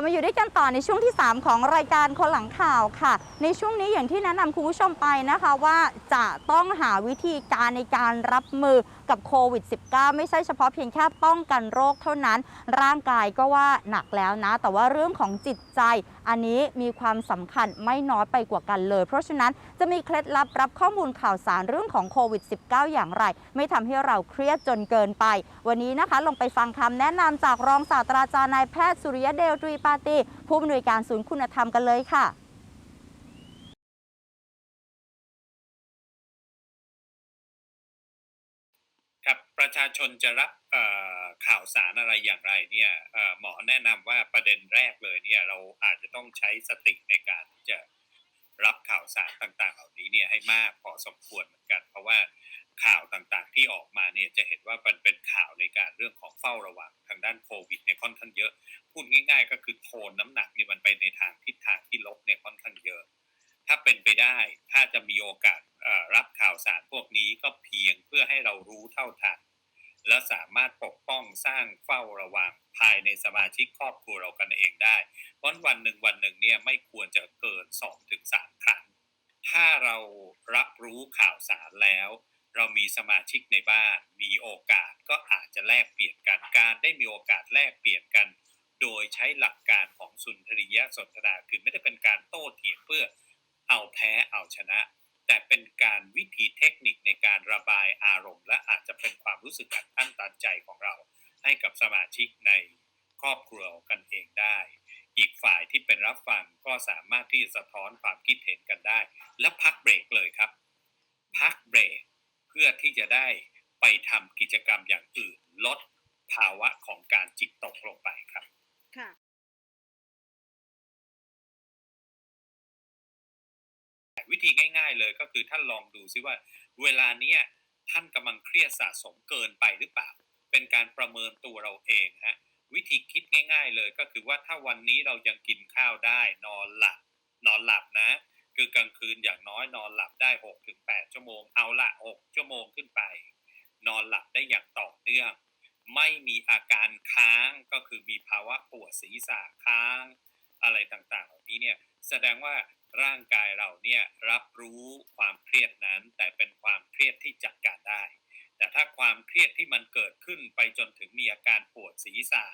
ับมาอยู่ด้วยกันต่อในช่วงที่ 3 ของรายการคนหลังข่าวค่ะ ในช่วงนี้อย่างที่แนะนำคุณผู้ชมไปนะคะว่าจะต้องหาวิธีการในการรับมือ กับโควิด -19 ไม่ใช่เฉพาะเพียงแค่ป้องกันโรคเท่านั้น ร่างกายก็ว่าหนักแล้วนะ แต่ว่าเรื่องของจิตใจอันนี้มีความสำคัญไม่น้อยไปกว่ากันเลย เพราะฉะนั้นจะมีเคล็ดลับรับข้อมูลข่าวสารเรื่องของโควิด -19 อย่างไร ไม่ทำให้เราเครียดจนเกินไป วันนี้นะคะลงไปฟังคำแนะนำจากรองศาสตราจารย์นายแพทย์สุริยเดลตรีปาตีผู้อำนวยการศูนย์คุณธรรมกันเลยค่ะ ประชาชนจะรับข่าวสารอะไรอย่างไรเนี่ยหมอแนะนำว่าประเด็นแรกเลยเนี่ยเราอาจจะต้องใช้สติในการที่จะรับข่าวสารต่างๆ เหล่านี้เนี่ยให้มากพอสมควรเหมือนกัน เพราะว่าข่าวต่างๆที่ออกมาเนี่ยจะเห็นว่ามันเป็นข่าวในการเรื่องของเฝ้าระวังทางด้านโควิดเนี่ยค่อนข้างเยอะ พูดง่าย ๆ ก็คือโทนน้ำหนักนี่มันไปในทางทิศทางที่ลบเนี่ยค่อนข้างเยอะ ถ้าเป็นไปได้ถ้าจะมีโอกาสรับข่าวสารพวกนี้ก็เพียงเพื่อให้เรารู้เท่าทัน และสามารถปกป้องสร้างเฝ้าระวังภายในสมาชิกครอบครัวเรากันเองได้ เพราะวันหนึ่งวันหนึ่งเนี่ยไม่ควรจะเกิน2-3ถึงครั้ง ถ้าเรารับรู้ข่าวสารแล้ว เรามีสมาชิกในบ้าน มีโอกาสก็อาจจะแลกเปลี่ยนกัน การได้มีโอกาสแลกเปลี่ยนกัน โดยใช้หลักการของสุนทรียสนทนา คือไม่ได้เป็นการโต้เถียงเพื่อเอาแพ้เอาชนะ แต่เป็นการวิธีเทคนิคในการระบายอารมณ์ และอาจจะเป็นความรู้สึกอัดอั้นตันใจของเรา ให้กับสมาชิกในครอบครัวกันเองได้ อีกฝ่ายที่เป็นรับฟังก็สามารถที่จะสะท้อนความคิดเห็นกันได้ และพักเบรกเลยครับ พักเบรกเพื่อที่จะได้ไปทำกิจกรรมอย่างอื่นลดภาวะของการจิตตกลงไปครับ ค่ะ ธีง่ายๆเลยก็คือท่านลองดูซิว่า เวลาเนี้ยท่านกำลังเครียดสะสมเกินไปหรือเปล่า เป็นการประเมินตัวเราเองฮะวิธีคิดง่าย ๆ เลยก็คือว่าถ้าวันนี้เรายังกินข้าวได้ นอนหลับ นอนหลับนะ คือกลางคืนอย่างน้อยนอนหลับได้6ถึง8ชั่วโมงเอาละ6ชั่วโมงขึ้นไป นอนหลับได้อย่างต่อเนื่อง ไม่มีอาการค้างก็คือมีภาวะปวดศีรษะค้าง อะไรต่างๆ เหล่านี้เนี่ยแสดงว่า ร่างกายเราเนี่ยรับรู้ความเครียดนั้น แต่เป็นความเครียดที่จัดการได้ แต่ถ้าความเครียดที่มันเกิดขึ้นไปจนถึงมีอาการปวดศีรษะ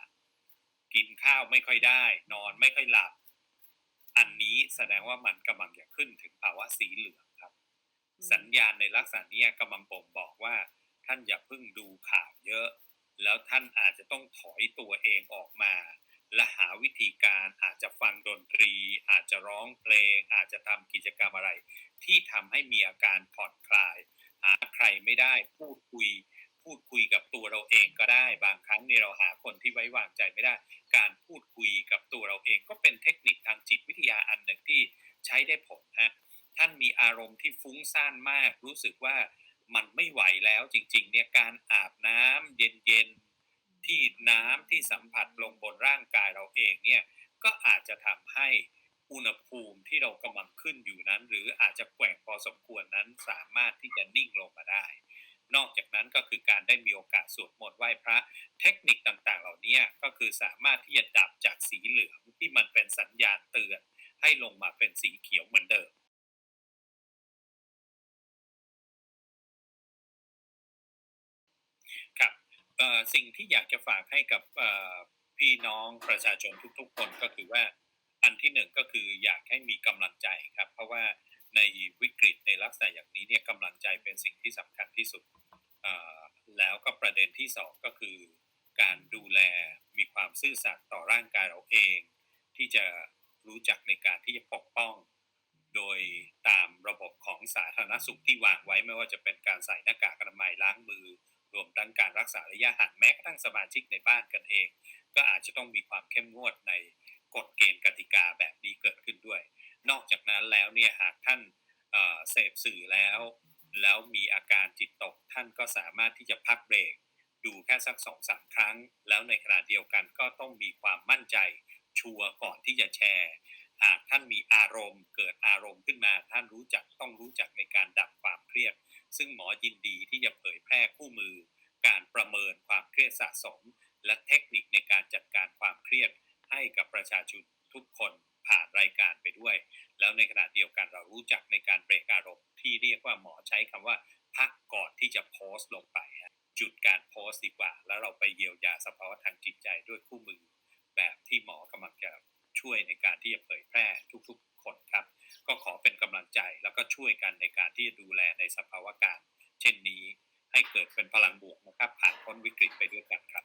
กินข้าวไม่ค่อยได้ นอนไม่ค่อยหลับ อันนี้แสดงว่ามันกำลังจะขึ้นถึงภาวะสีเหลืองครับ สัญญาณในลักษณะนี้กำลังบ่งบอกว่า ท่านอย่าเพิ่งดูข่าวเยอะ แล้วท่านอาจจะต้องถอยตัวเองออกมา ดนตรี อาจจะร้องเพลง อาจจะทำกิจกรรมอะไร ที่ทำให้มีอาการผ่อนคลาย หาใครไม่ได้พูดคุย พูดคุยกับตัวเราเองก็ได้ บางครั้งเนี่ยเราหาคนที่ไว้วางใจไม่ได้ การพูดคุยกับตัวเราเองก็เป็นเทคนิคทางจิตวิทยาอันหนึ่งที่ใช้ได้ผลฮะท่านมีอารมณ์ที่ฟุ้งซ่านมาก รู้สึกว่ามันไม่ไหวแล้วจริงๆเนี่ยการอาบน้ำเย็นๆที่น้ำที่สัมผัสลงบนร่างกายเราเองเนี่ย ก็อาจจะทำให้อุณหภูมิที่เรากำลังขึ้นอยู่นั้น หรืออาจจะแกว่งพอสมควรนั้นสามารถที่จะนิ่งลงมาได้ นอกจากนั้นก็คือการได้มีโอกาสสวดมนต์ไหว้พระ เทคนิคต่างๆ เหล่านี้ก็คือสามารถที่จะดับจากสีเหลืองที่มันเป็นสัญญาณเตือน ให้ลงมาเป็นสีเขียวเหมือนเดิมครับสิ่งที่อยากจะฝากให้กับ พี่น้องประชาชนทุกๆ คนก็คือว่าอันที่หนึ่งก็คืออยากให้มีกำลังใจครับ เพราะว่าในวิกฤตในลักษณะอย่างนี้เนี่ยกำลังใจเป็นสิ่งที่สำคัญที่สุดอ่อแล้วก็ประเด็นที่สองก็คือการดูแลมีความซื่อสัตย์ต่อร่างกายเราเอง ที่จะรู้จักในการที่จะปกป้อง โดยตามระบบของสาธารณสุขที่วางไว้ไม่ว่าจะเป็นการใส่หน้ากากอนามัยล้างมือ รวมทั้งการรักษาระยะห่างแม้กระทั่งสมาชิกในบ้านกันเอง ก็อาจจะต้องมีความเข้มงวดในกฎเกณฑ์กติกาแบบนี้เกิดขึ้นด้วย นอกจากนั้นแล้วเนี่ยหากท่านเอ่อเสพสื่อแล้ว แล้วมีอาการจิตตกท่านก็สามารถที่จะพักเบรก ดูแค่สักสองสามครั้ง แล้วในขณะเดียวกันก็ต้องมีความมั่นใจชัวร์ก่อนที่จะแชร์ หากท่านมีอารมณ์ เกิดอารมณ์ขึ้นมา ท่านรู้จักต้องรู้จักในการดับความเครียด ซึ่งหมอยินดีที่จะเผยแพร่คู่มือ การประเมินความเครียดสะสม และเทคนิคในการจัดการความเครียดให้กับประชาชนทุกคนผ่านรายการไปด้วย แล้วในขณะเดียวกันเรารู้จักในการเบรกอารมณ์ที่เรียกว่าหมอใช้คำว่าพักก่อนที่จะโพสต์ลงไปจุดการโพสต์ดีกว่า แล้วเราไปเยียวยาสภาวะทางจิตใจด้วยคู่มือ แบบที่หมอกำลังจะช่วยในการที่จะเผยแพร่ทุกๆ คนครับ ก็ขอเป็นกำลังใจแล้วก็ช่วยกันในการที่จะดูแลในสภาวะการ เช่นนี้ให้เกิดเป็นพลังบวกนะครับ ผ่านพ้นวิกฤตไปด้วยกันครับ